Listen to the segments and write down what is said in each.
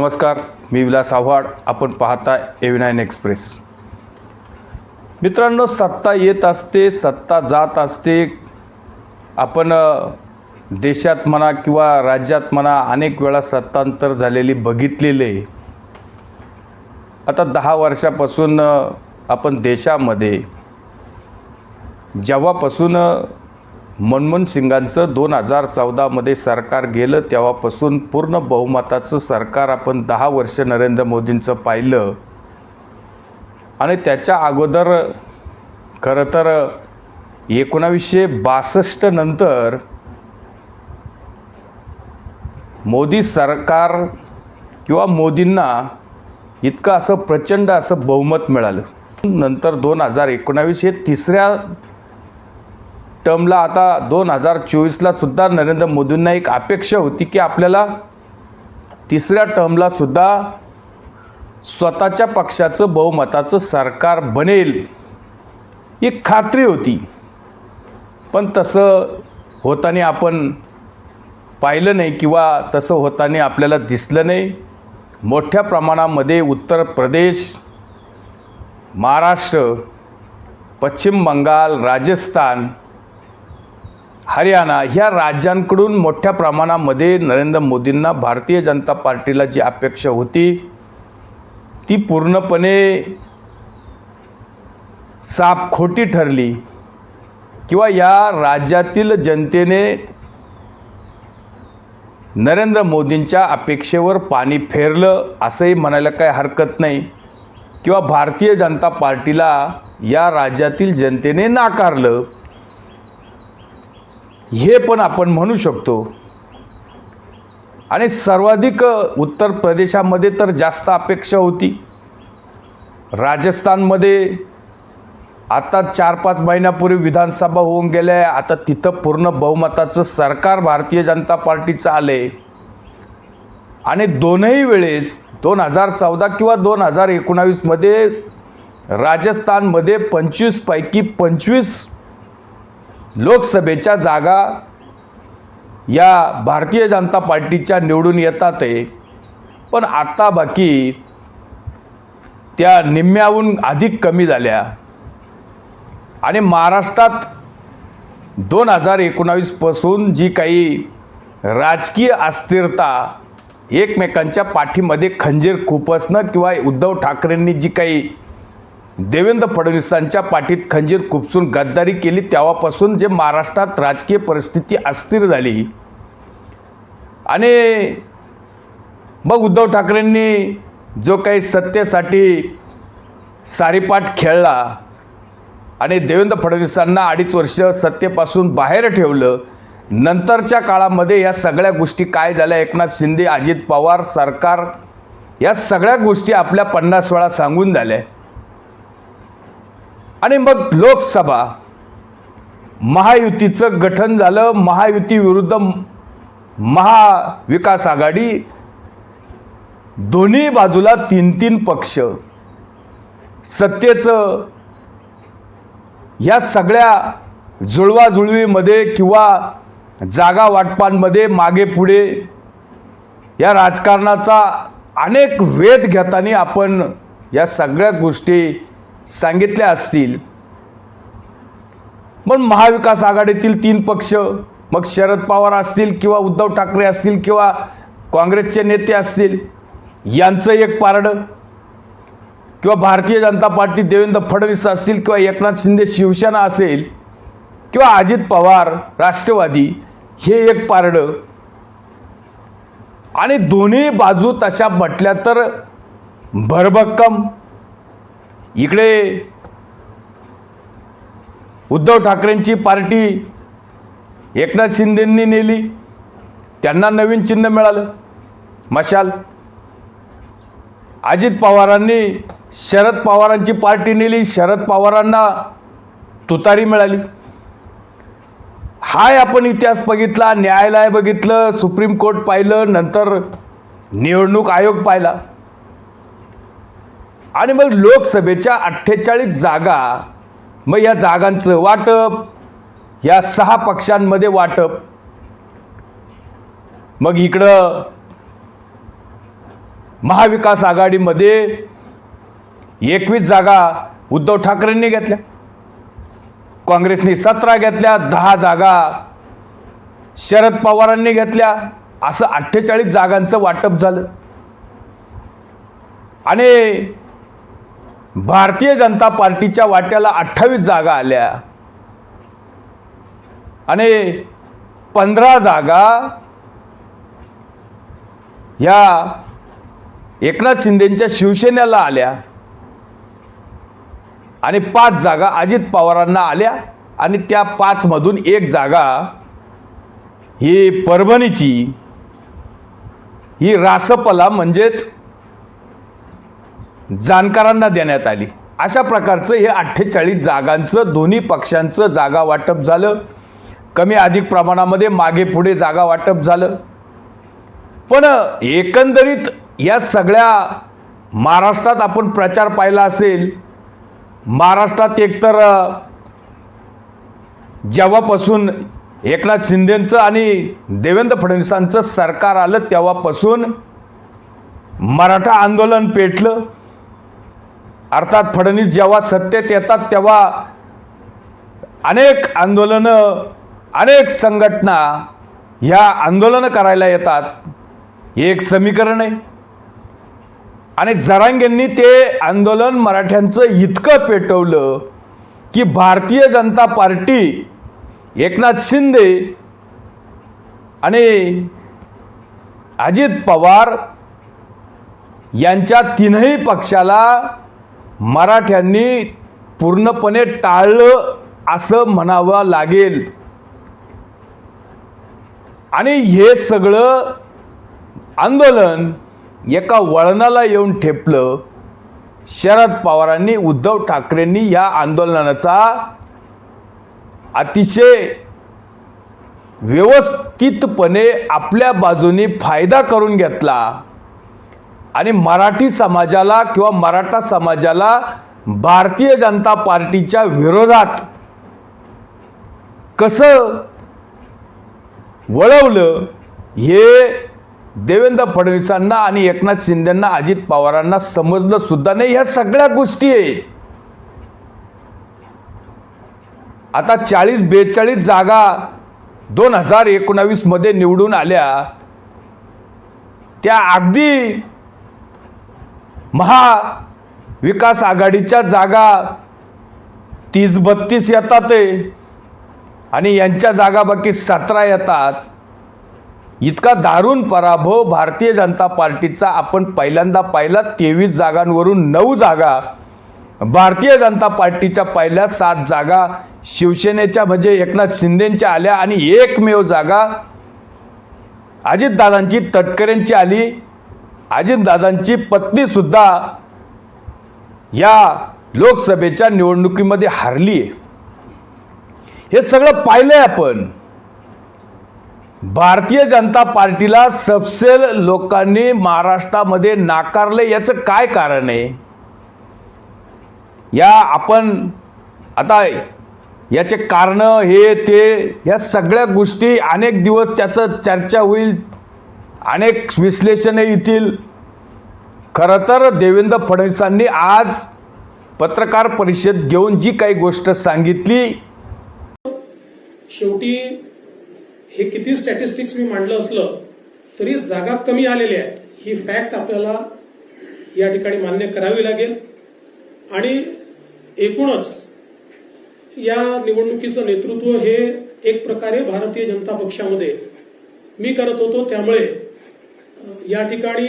नमस्कार मी विलास आव्हाड. आपण पाहता ए एक्सप्रेस मित्रांनो सत्ता येत असते सत्ता जात असते. आपण देशात म्हणा किंवा राज्यात म्हणा अनेक वेळा सत्तांतर झालेली बघितलेले आता दहा वर्षापासून आपण देशामध्ये जेव्हापासून मनमोहन सिंगांचं दोन हजार चौदामध्ये सरकार गेलं तेव्हापासून पूर्ण बहुमताचं सरकार आपण दहा वर्ष नरेंद्र मोदींचं पाहिलं. आणि त्याच्या अगोदर खरं तर एकोणावीसशे बासष्ट नंतर मोदी सरकार किंवा मोदींना इतकं असं प्रचंड असं बहुमत मिळालं. नंतर दोन हजार एकोणावीस हे तिसऱ्या टर्मला आता दोन हजार चोवीसला सुद्धा नरेंद्र मोदींना एक अपेक्षा होती की आपल्याला तिसऱ्या टर्मला सुद्धा स्वतःच्या पक्षाचं बहुमताचं सरकार बनेल ही खात्री होती. पण तसं होताना आपण पाहिलं नाही किंवा तसं होताना आपल्याला दिसलं नाही. मोठ्या प्रमाणामध्ये उत्तर प्रदेश महाराष्ट्र पश्चिम बंगाल राजस्थान हरियाणा ह्या राज्यांकडून मोठ्या प्रमाणामध्ये नरेंद्र मोदींना भारतीय जनता पार्टीला जी अपेक्षा होती ती पूर्णपणे साप खोटी ठरली. किंवा या राज्यातील जनतेने नरेंद्र मोदींच्या अपेक्षेवर पाणी फेरलं असंही म्हणायला काही हरकत नाही. किंवा भारतीय जनता पार्टीला या राज्यातील जनतेने नाकारलं. हे पण आपण म्हणू शकतो. आणि सर्वाधिक उत्तर प्रदेशामध्ये तर जास्त अपेक्षा होती. राजस्थानमध्ये आता चार पाच महिन्यापूर्वी विधानसभा होऊन गेल्या आता तिथं पूर्ण बहुमताचं सरकार भारतीय जनता पार्टीचं आलं आहे आणि दोनही वेळेस दोन हजार चौदा किंवा दोन हजार एकोणावीसमध्ये राजस्थानमध्ये पंचवीसपैकी पंचवीस लोकसभेच्या जागा या भारतीय जनता पार्टीच्या निवडून येतात आहे. पण आता बाकी त्या निम्म्याहून अधिक कमी झाल्या. आणि महाराष्ट्रात दोन हजार एकोणावीसपासून जी काही राजकीय अस्थिरता एकमेकांच्या पाठीमध्ये खंजीर खुपसणं किंवा उद्धव ठाकरेंनी जी काही देवेंद्र फडणवीसांच्या पाठीत खंजीर खुपसून गद्दारी केली. तेव्हापासून जे महाराष्ट्रात राजकीय परिस्थिती अस्थिर झाली. आणि मग उद्धव ठाकरेंनी जो काही सत्तेसाठी सारीपाठ खेळला आणि देवेंद्र फडणवीसांना अडीच वर्ष सत्तेपासून बाहेर ठेवलं. नंतरच्या काळामध्ये या सगळ्या गोष्टी काय झाल्या? एकनाथ शिंदे अजित पवार सरकार या सगळ्या गोष्टी आपल्या पन्नास वेळा सांगून झाल्या. आणि मग लोकसभा. महायुतीचं गठन झालं महायुती विरुद्ध महाविकास आघाडी. दोन्ही बाजूला तीन तीन पक्ष. सत्तेचं या सगळ्या जुळवाजुळवीमध्ये किंवा जागा वाटपांमध्ये मागे पुढे या राजकारणाचा अनेक वेध घेताना आपण या सगळ्या गोष्टी सांगितल्या असतील. पण महाविकास आघाडीतील तीन पक्ष मग शरद पवार असतील किंवा उद्धव ठाकरे असतील किंवा काँग्रेसचे नेते असतील यांचं एक पारडं. किंवा भारतीय जनता पार्टी देवेंद्र फडणवीस असतील किंवा एकनाथ शिंदे शिवसेना असेल किंवा अजित पवार राष्ट्रवादी हे एक पारडं. आणि दोन्ही बाजू तशा म्हटल्या तर भरभक्कम. इकडे उद्धव ठाकरेंची पार्टी एकनाथ शिंदेंनी नेली. त्यांना नवीन चिन्ह मिळालं. मशाल अजित पवारांनी शरद पवारांची पार्टी नेली. शरद पवारांना तुतारी मिळाली. हाय आपण इतिहास बघितला न्यायालय बघितलं सुप्रीम कोर्ट पाहिलं नंतर निवडणूक आयोग पाहिला. आणि मग लोकसभेच्या अठ्ठेचाळीस जागा मग या जागांचं वाटप या सहा पक्षांमध्ये वाटप. मग इकडं महाविकास आघाडीमध्ये एकवीस जागा उद्धव ठाकरेंनी घेतल्या. काँग्रेसनी सतरा घेतल्या दहा जागा शरद पवारांनी घेतल्या. असं अठ्ठेचाळीस जागांचं वाटप झालं. आणि भारतीय जनता पार्टीच्या वाट्याला अठ्ठावीस जागा आल्या. आणि पंधरा जागा या एकनाथ शिंदेच्या शिवसेनेला आल्या. आणि पाच जागा अजित पवारांना आल्या. आणि त्या पाचमधून एक जागा ही परभणीची. ही रासपला म्हणजेच जाणकारांना देण्यात आली. अशा प्रकारचं हे अठ्ठेचाळीस जागांचं दोन्ही पक्षांचं जागा वाटप झालं. कमी अधिक प्रमाणामध्ये मागे पुढे जागा वाटप झालं. पण एकंदरीत या सगळ्या महाराष्ट्रात आपण प्रचार पाहिला असेल महाराष्ट्रात एकतर जेव्हापासून एकनाथ शिंदेंचं आणि देवेंद्र फडणवीसांचं सरकार आलं तेव्हापासून मराठा आंदोलन पेटलं. अर्थात फडणवीस जेव्हा सत्तेत येतात तेव्हा अनेक आंदोलनं अनेक संघटना ह्या आंदोलनं करायला येतात. हे एक समीकरण आहे. आणि जरांगेंनी ते आंदोलन मराठ्यांचं इतकं पेटवलं की भारतीय जनता पार्टी एकनाथ शिंदे आणि अजित पवार यांच्या तीनही पक्षाला मराठ्यांनी पूर्णपणे टाळलं असं म्हणावं लागेल. आणि हे सगळं आंदोलन एका वळणाला येऊन ठेपलं शरद पवारांनी उद्धव ठाकरेंनी या आंदोलनाचा अतिशय व्यवस्थितपणे आपल्या बाजूने फायदा करून घेतला. आणि मराठी समाजाला किंवा मराठा समाजाला भारतीय जनता पार्टीच्या विरोधात कसं वळवलं हे देवेंद्र फडणवीसांना आणि एकनाथ शिंदेंना अजित पवारांना समजलं सुद्धा नाही. ह्या सगळ्या गोष्टी आहेत. आता चाळीस बेचाळीस जागा दोन हजार एकोणावीसमध्ये निवडून आल्या. त्या अगदी महाविकास आघाडीच्या जागा तीस बत्तीस येतात आणि यांच्या जागा बाकी सतरा येतात. इतका दारुण पराभव भारतीय जनता पार्टीचा आपण पहिल्यांदा पाहिला. तेवीस जागांवरून नऊ जागा भारतीय जनता पार्टीच्या पहिल्या. सात जागा शिवसेनेच्या म्हणजे एकनाथ शिंदेच्या आल्या. आणि एकमेव जागा अजितदादांची तटकरेंची आली. अजितदादांची पत्नीसुद्धा या लोकसभेच्या निवडणुकीमध्ये हारली आहे. हे सगळं पाहिलंय आपण. भारतीय जनता पार्टीला सबसेल लोकांनी महाराष्ट्रामध्ये नाकारले याचं काय कारण आहे? या आपण आता याचे कारण हे ते या सगळ्या गोष्टी अनेक दिवस त्याचं चर्चा होईल अनेक विश्लेषणे येतील. खरं तर देवेंद्र फडणवीसांनी आज पत्रकार परिषद घेऊन जी काही गोष्ट सांगितली शेवटी हे किती स्टॅटिस्टिक्स मी मांडलं असलं तरी जागा कमी आलेल्या आहेत ही फॅक्ट आपल्याला या ठिकाणी मान्य करावी लागेल. आणि एकूणच या निवडणुकीचं नेतृत्व हे एक प्रकारे भारतीय जनता पक्षामध्ये मी करत होतो. त्यामुळे या ठिकाणी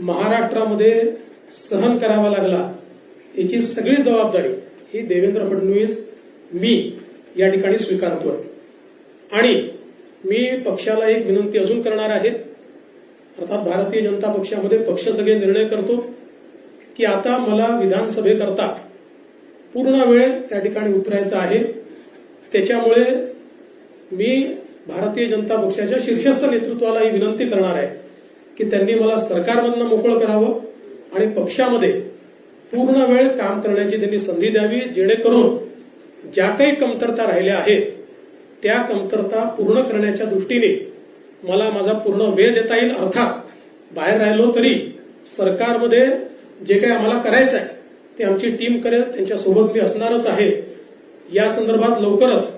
महाराष्ट्रामध्ये सहन करावा लागला याची सगळी जबाबदारी ही देवेंद्र फडणवीस मी या ठिकाणी स्वीकारतोय. आणि मी पक्षाला एक विनंती अजून करणार आहे. अर्थात भारतीय जनता पक्षामध्ये पक्ष सगळे निर्णय करतो की आता मला विधानसभेकरता पूर्ण वेळ त्या ठिकाणी उतरायचा आहे. त्याच्यामुळे मी भारतीय जनता पक्षाच्या शीर्षस्थ नेतृत्वाला ही विनंती करणार आहे. की त्यांनी मला सरकारमधनं मोकळं करावं आणि पक्षामध्ये पूर्ण वेळ काम करण्याची त्यांनी संधी द्यावी जेणेकरून ज्या काही कमतरता राहिल्या आहेत त्या कमतरता पूर्ण करण्याच्या दृष्टीने मला माझा पूर्ण वेळ देता येईल. अर्थात बाहेर राहिलो तरी सरकारमध्ये जे काही आम्हाला करायचं आहे ते आमची टीम करेल त्यांच्यासोबत मी असणारच आहे. या संदर्भात लवकरच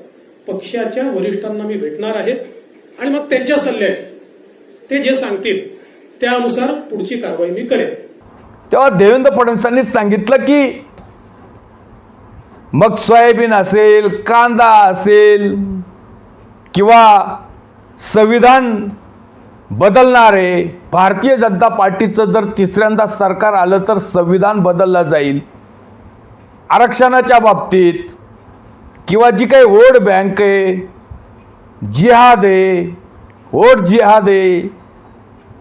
पक्षाच्या वरिष्ठांना मी भेटणार आहे. आणि मग त्यांच्या सल्ल्याने ते जे सांगतील त्यानुसार पुढची कारवाई मी करेन. तेव्हा देवेंद्र फडणवीसांनी सांगितलं की मग सोयाबीन असेल कांदा असेल किंवा संविधान बदलणारे भारतीय जनता पार्टीचं जर तिसऱ्यांदा सरकार आलं तर संविधान बदललं जाईल. आरक्षणाच्या बाबतीत किंवा जी काही वोट बँक आहे जिहाद आहे वोट जिहाद आहे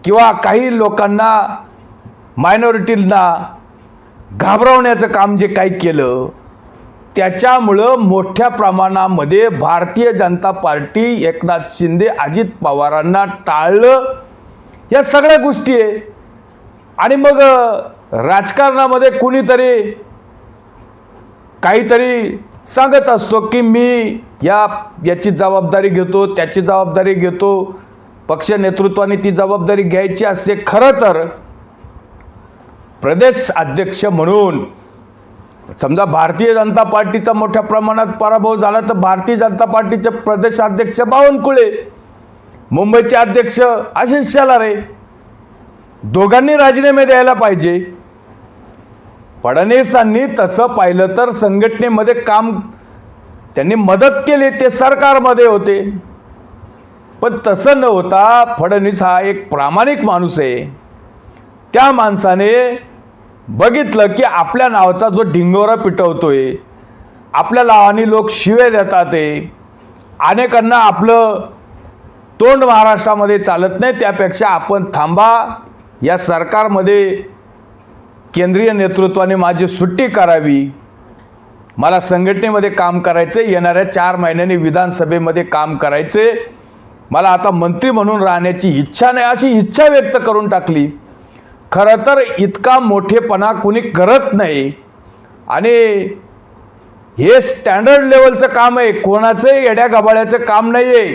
किंवा काही लोकांना मायनॉरिटींना घाबरवण्याचं काम जे काही केलं त्याच्यामुळं मोठ्या प्रमाणामध्ये भारतीय जनता पार्टी एकनाथ शिंदे अजित पवारांना टाळलं. या सगळ्या गोष्टी आहे. आणि मग राजकारणामध्ये कुणीतरी काहीतरी सांगत असतो की मी या याची जबाबदारी घेतो त्याची जबाबदारी घेतो. पक्ष नेतृत्वाने ती जबाबदारी घ्यायची असते खरं तर. प्रदेश अध्यक्ष म्हणून समजा भारतीय जनता पार्टीचा मोठ्या प्रमाणात पराभव झाला तर भारतीय जनता पार्टीचे प्रदेश अध्यक्ष बावनकुळे मुंबईचे अध्यक्ष आशिष शेलारे दोघांनी राजीनामे द्यायला पाहिजे. फडणवीसांनी तसं पाहिलं तर संघटनेमध्ये काम त्यांनी मदत केली ते सरकारमध्ये होते. पण तसं न होता फडणवीस हा एक प्रामाणिक माणूस आहे. त्या माणसाने बघितलं की आपल्या नावाचा जो ढिंगोरा पिटवतोय आपल्या नावाने लोक शिवे देतात आहे अनेकांना आपलं तोंड महाराष्ट्रामध्ये चालत नाही त्यापेक्षा आपण थांबा. या सरकारमध्ये केंद्रीय नेतृत्वाने माझी सुट्टी करावी. मला संघटनेमध्ये काम करायचे येणाऱ्या चार महिन्यांनी विधानसभेमध्ये काम करायचे मला आता मंत्री म्हणून राहण्याची इच्छा नाही अशी इच्छा व्यक्त करून टाकली. खरं तर इतका मोठेपणा कुणी करत नाही. आणि हे स्टँडर्ड लेवलचं काम आहे कोणाचं येड्या गबाळ्याचं काम नाही आहे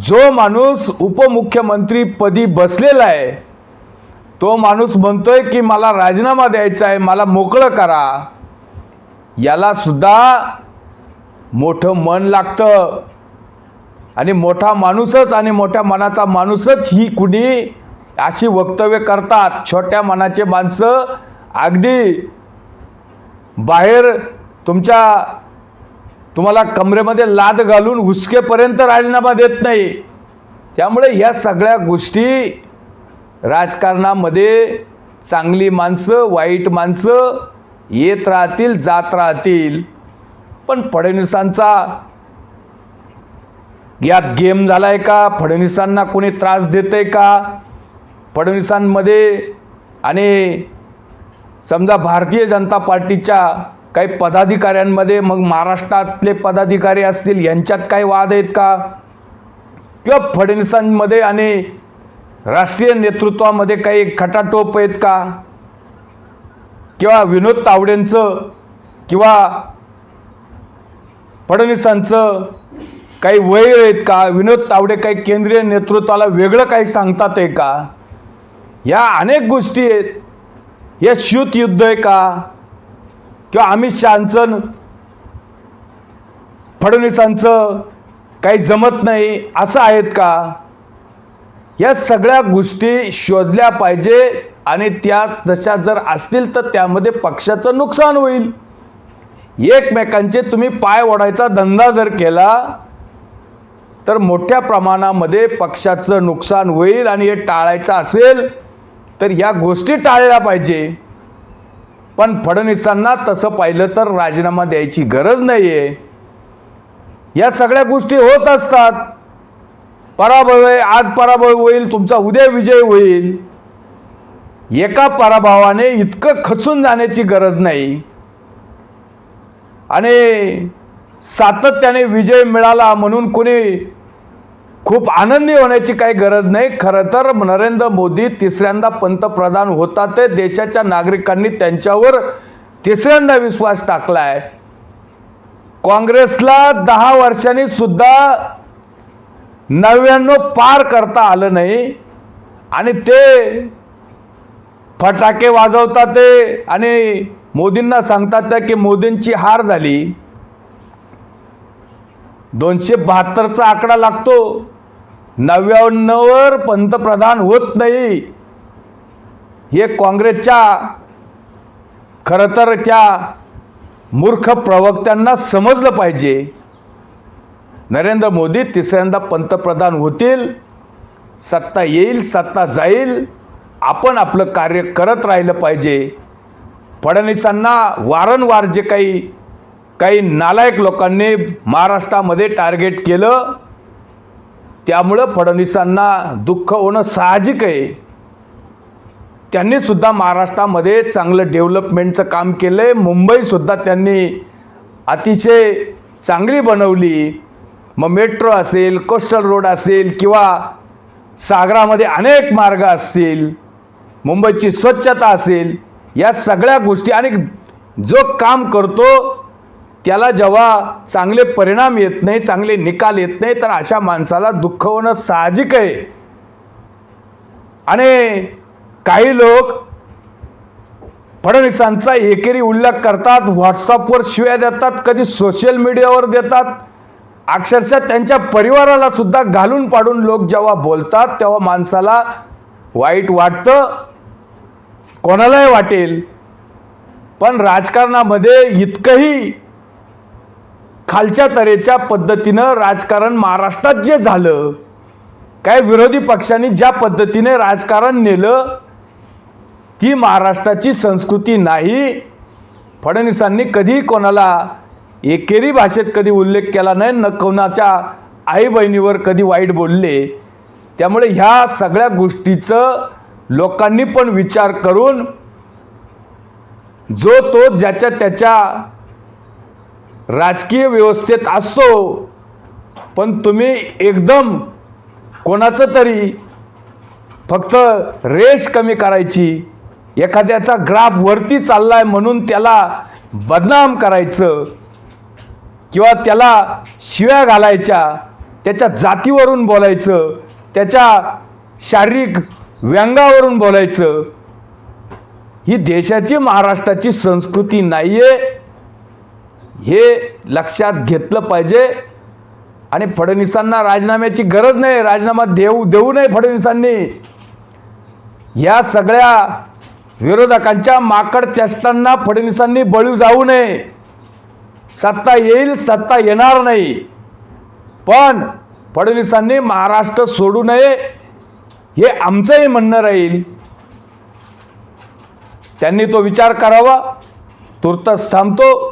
जो माणूस उपमुख्यमंत्रीपदी बसलेला आहे तो माणूस म्हणतोय की मला राजीनामा द्यायचा आहे मला मोकळं करा. याला सुद्धा मोठं मन लागतं. आणि मोठा माणूसच आणि मोठ्या मनाचा माणूसच ही कुणी अशी वक्तव्य करतात. छोट्या मनाचे माणसं अगदी बाहेर तुमच्या तुम्हाला कमरेमध्ये लाद घालून हुसकेपर्यंत राजीनामा देत नाही. त्यामुळे या सगळ्या गोष्टी राजकारणामध्ये चांगली माणसं वाईट माणसं येत राहतील जात राहतील. पण फडणवीसांचा यात गेम झाला आहे का? फडणवीसांना कोणी त्रास देत आहे का? फडणवीसांमध्ये आणि समजा भारतीय जनता पार्टीच्या काही पदाधिकाऱ्यांमध्ये मग महाराष्ट्रातले पदाधिकारी असतील यांच्यात काही वाद आहेत का? किंवा फडणवीसांमध्ये आणि राष्ट्रीय नेतृत्वामध्ये काही खटाटोप आहेत का? किंवा विनोद तावडेंचं किंवा फडणवीसांचं काही वैर आहेत का? विनोद तावडे काही केंद्रीय नेतृत्वाला वेगळं काही सांगतात आहे का? या अनेक गोष्टी आहेत. हे श्युत युद्ध आहे का? किंवा अमित शहाचं फडणवीसांचं काही जमत नाही असं आहेत का? या सगळ्या गोष्टी शोधल्या पाहिजे आणि त्या तशा जर असतील तर त्यामध्ये पक्षाचं नुकसान होईल. एकमेकांचे तुम्ही पाय ओढायचा धंदा जर केला तर मोठ्या प्रमाणामध्ये पक्षाचं नुकसान होईल आणि हे टाळायचं असेल तर या गोष्टी टाळल्या पाहिजे. पण फडणवीसांना तसं पाहिलं तर राजीनामा द्यायची गरज नाही आहे या सगळ्या गोष्टी होत असतात. पराभव आहे आज पराभव होईल तुमचा उद्या विजय होईल. एका पराभवाने इतकं खचून जाण्याची गरज नाही. आणि सातत्याने विजय मिळाला म्हणून कोणी खूप आनंदी होण्याची काही गरज नाही. खरं तर नरेंद्र मोदी तिसऱ्यांदा पंतप्रधान होता ते देशाच्या नागरिकांनी त्यांच्यावर तिसऱ्यांदा विश्वास टाकलाय. काँग्रेसला दहा वर्षांनी सुद्धा नव्याण्णव पार करता आलं नाही. आणि ते फटाके वाजवतात ते. आणि मोदींना सांगतात त्या की मोदींची हार झाली. दोनशे बहात्तरचा आकडा लागतो. नव्याण्णववर पंतप्रधान होत नाही. हे काँग्रेसच्या खरं तर त्या मूर्ख प्रवक्त्यांना समजलं पाहिजे. नरेंद्र मोदी तिसऱ्यांदा पंतप्रधान होतील. सत्ता येईल सत्ता जाईल. आपण आपलं कार्य करत राहिलं पाहिजे. फडणवीसांना वारंवार जे काही काही नालायक लोकांनी महाराष्ट्रामध्ये टार्गेट केलं. त्यामुळं फडणवीसांना दुःख होणं साहजिक आहे. त्यांनीसुद्धा महाराष्ट्रामध्ये चांगलं डेव्हलपमेंटचं काम केलं आहे मुंबईसुद्धा त्यांनी अतिशय चांगली बनवली. मग मेट्रो असेल कोस्टल रोड असेल किंवा सागरामध्ये अनेक मार्ग असतील मुंबईची स्वच्छता असेल या सगळ्या गोष्टी आणि जो काम करतो त्याला जेव्हा चांगले परिणाम येत नाही चांगले निकाल येत नाही तर अशा माणसाला दुःख होणं साहजिक आहे. आणि काही लोक फडणवीसांचा एकेरी उल्लेख करतात व्हॉट्सअपवर शिव्या देतात कधी सोशल मीडियावर देतात. अक्षरशः त्यांच्या परिवाराला सुद्धा घालून पाडून लोक जेव्हा बोलतात तेव्हा माणसाला वाईट वाटतं. कोणालाही वाटेल. पण राजकारणामध्ये इतकंही खालच्या तऱ्हेच्या पद्धतीनं राजकारण महाराष्ट्रात जे झालं काय विरोधी पक्षांनी ज्या पद्धतीने राजकारण नेलं ती महाराष्ट्राची संस्कृती नाही. फडणवीसांनी कधी कोणाला एकेरी भाषेत कधी उल्लेख केला नाही न कोणाच्या आई बहिणीवर कधी वाईट बोलले. त्यामुळे ह्या सगळ्या गोष्टीचं लोकांनी पण विचार करून जो तो ज्याच्या त्याच्या राजकीय व्यवस्थेत असतो पण तुम्ही एकदम कोणाचं तरी फक्त रेष कमी करायची एखाद्याचा ग्राफ वरती चाललाय म्हणून त्याला बदनाम करायचं किंवा त्याला शिव्या घालायच्या त्याच्या जातीवरून बोलायचं त्याच्या शारीरिक व्यंगावरून बोलायचं ही देशाची महाराष्ट्राची संस्कृती नाही आहे हे लक्षात घेतलं पाहिजे. आणि फडणवीसांना राजीनाम्याची गरज नाही राजीनामा देऊ देऊ नये फडणवीसांनी. या सगळ्या विरोधकांच्या माकड चेष्टांना फडणवीसांनी बळी जाऊ नये. सत्ता येईल सत्ता येणार नाही. पण फडणवीसांनी महाराष्ट्र सोडू नये हे आमचंही म्हणणं राहील. त्यांनी तो विचार करावा. तुर्तच थांबतो.